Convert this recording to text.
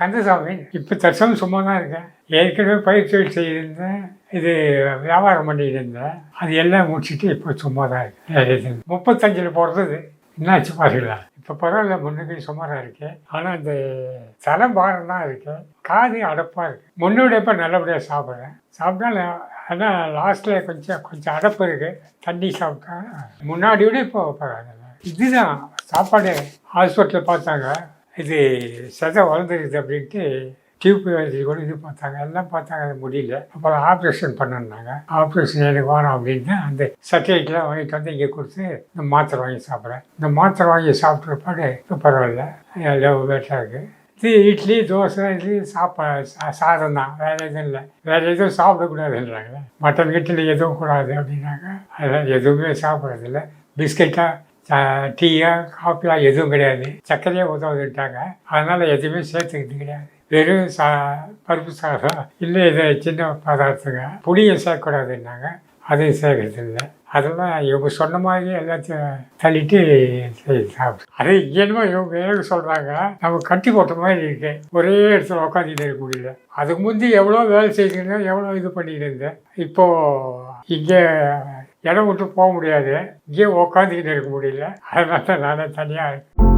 கந்தசாமி இப்போ தற்சமயம் சும்மா தான் இருக்கேன். ஏற்கனவே பயிர் தொழில் செய்திருந்தேன். இது வியாபாரம் பண்ணிட்டு இருந்தேன். அது எல்லாம் முடிச்சுட்டு இப்போ சும்மா தான் இருக்கு முப்பத்தஞ்சில் பிறந்தது என்னாச்சு பாருங்களா இப்போ பரவாயில்ல முன்னுக்கு சுமாராக இருக்கு. ஆனால் இந்த தலை பாரம் தான் இருக்கு. காது அடப்பாக இருக்கு. முன்னோட இப்போ நல்லபடியாக சாப்பிட்றேன். சாப்பிட்டா ஆனால் லாஸ்ட்டில் கொஞ்சம் கொஞ்சம் அடப்பு இருக்கு. தண்ணி சாப்பிட்டா முன்னாடி விட இப்போ பரவாயில்ல. இதுதான் சாப்பாடு ஹாஸ்பிட்டலில் பார்த்தாங்க. இது சதை வளர்ந்துருக்குது அப்படின்ட்டு டியூப் வச்சு கூட இது பார்த்தாங்க. எல்லாம் பார்த்தாங்க. அது முடியல. அப்புறம் ஆப்ரேஷன் பண்ணணுன்னாங்க ஆப்ரேஷன் எனக்கு வேணும் அப்படின்னு அந்த சர்டிஃபிகேட்லாம் வாங்கிட்டு வந்து இங்கே கொடுத்து இந்த மாத்திரை வாங்கி சாப்பிட்றேன். இந்த மாத்திரை வாங்கி சாப்பிட்றப்பாடு இப்போ பரவாயில்ல. எல்லாம் பெட்டராக இருக்குது இது இட்லி தோசை இது சாப்பா சா- சாதம் தான். வேறு எதுவும் இல்லை. வேறு எதுவும் சாப்பிடக்கூடாதுன்றாங்க. மட்டன் கிட்டில் எதுவும் கூடாது அப்படின்னாங்க. அதெல்லாம் எதுவுமே சாப்பிட்றதில்ல. பிஸ்கெட்டாக டீயா காஃபியா எதுவும் கிடையாது. சர்க்கரையே உதவுதுட்டாங்க அதனால் எதுவுமே சேர்த்துக்கிட்டு கிடையாது. வெறும் சா பருப்பு சாதம் இல்லை இது சின்ன பதார்த்தங்க. புளியை சேர்க்கக்கூடாதுன்னாங்க. அதையும் சேர்க்கறது இல்லை. அதெல்லாம் இவங்க சொன்ன மாதிரி எல்லாத்தையும் தள்ளிட்டு சரி சாப்பிடு. அது என்னமோ இவங்க எனக்கு சொல்கிறாங்க நம்ம கட்டி போட்ட மாதிரி இருக்கு. ஒரே இடத்துல உட்காந்துட்டு இருக்க முடியல. அதுக்கு முந்தி எவ்வளோ வேலை செய்யணும் எவ்வளோ இது பண்ணிட்டு இருந்தேன். இப்போது இங்கே இடம் விட்டு போக முடியாது. இங்கே உக்காந்துக்கிட்டு இருக்க முடியல. அதனால தான் நானே தனியாக